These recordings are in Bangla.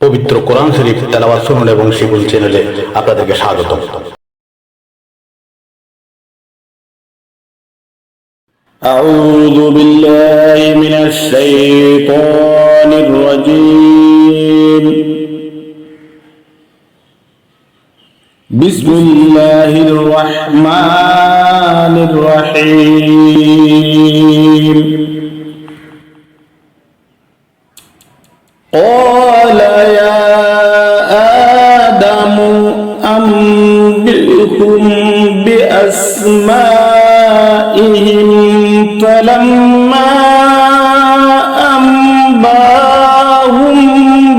পবিত্র কোরআন শরীফ তেলাওয়াত শুনুন এবং শিবুল চ্যানেলে আপনাদেরকে স্বাগত أعوذ بالله من الشيطان الرجيم بسم الله الرحمن الرحيم أنبئهم بأسمائهم فلما أنباهم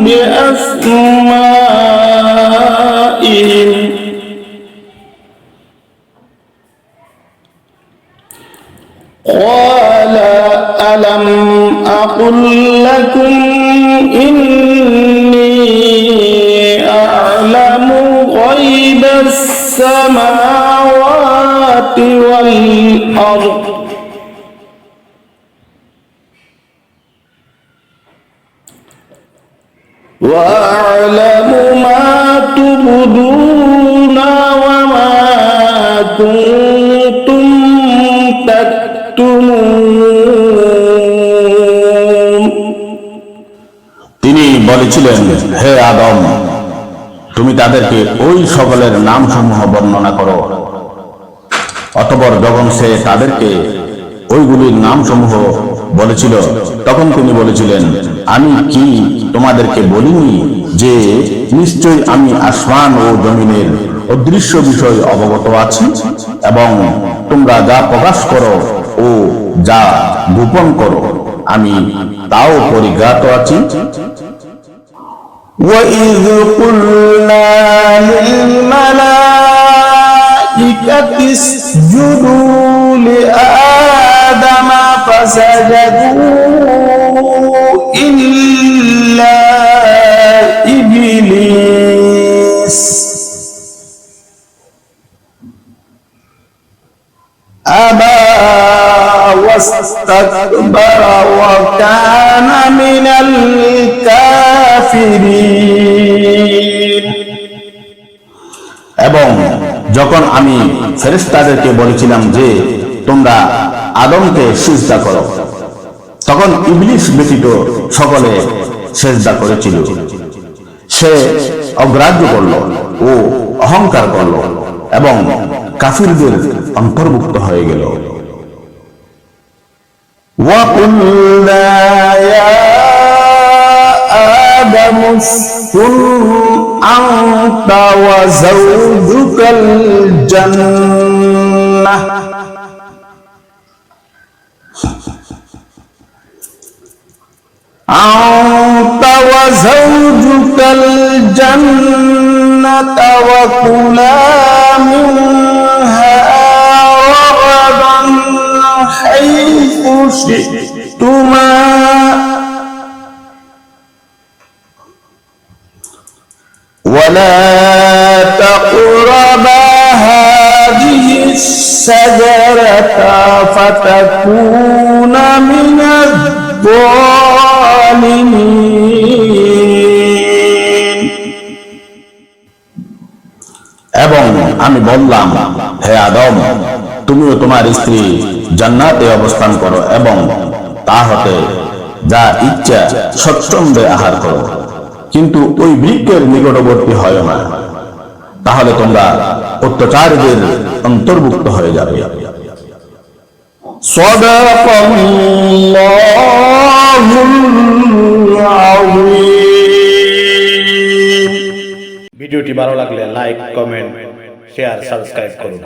بأسمائهم قال ألم أقل لكم إني السماوات والأرض وأعلم ما تبدون وما كنتم تكتمون তিনি বলেছিলেন হে আদম তুমি তাদেরকে ওই সকলের নাম সমূহ বর্ণনা করো। অতপর যখন সে তাদেরকে ওইগুলির নাম সমূহ বলেছিল, তখন তিনি বলেছিলেন, আমি কি তোমাদেরকে বলিনি যে নিশ্চয় আমি আসমান ও জমিনের অদৃশ্য বিষয় অবগত আছি? এবং তোমরা যা প্রকাশ করো ও যা গোপন করো, আমি তাও পরিজ্ঞাত আছি? وإذ قلنا للملائكة اسجدوا لآدم فسجدوا إلا إبليس. أبى واستكبر وكان من الكافرين. এবং যখন আমি ফেরেস্তাদেরকে বলেছিলাম যে, তোমরা আদমকে সিজদা করো, তখন ইংলিশ ব্যতীত সকলে সেজদা করেছিল। সে অগ্রাহ্য করল ও অহংকার করল এবং কাফিরদের অন্তর্ভুক্ত হয়ে গেল। ওয়া أنت وزوجك الجنة. أنت وزوجك الجنة وكلا منها رغدا حيث شئتما. ولا تقربا هذه الشجرة فتكون من الظالمين এবং আমি বললাম হে আদম তুমিও তোমার স্ত্রী জান্নাতে অবস্থান করো এবং তা হতে যা ইচ্ছা সচ্ছন্দে আহার করো কিন্তু ওই বৃক্ষের নিকটবর্তী হয় না। তাহলে তোমরা অত্যাচারীদের অন্তর্ভুক্ত হয়ে যাবে। ভিডিওটি ভালো লাগলে লাইক কমেন্ট শেয়ার সাবস্ক্রাইব করুন।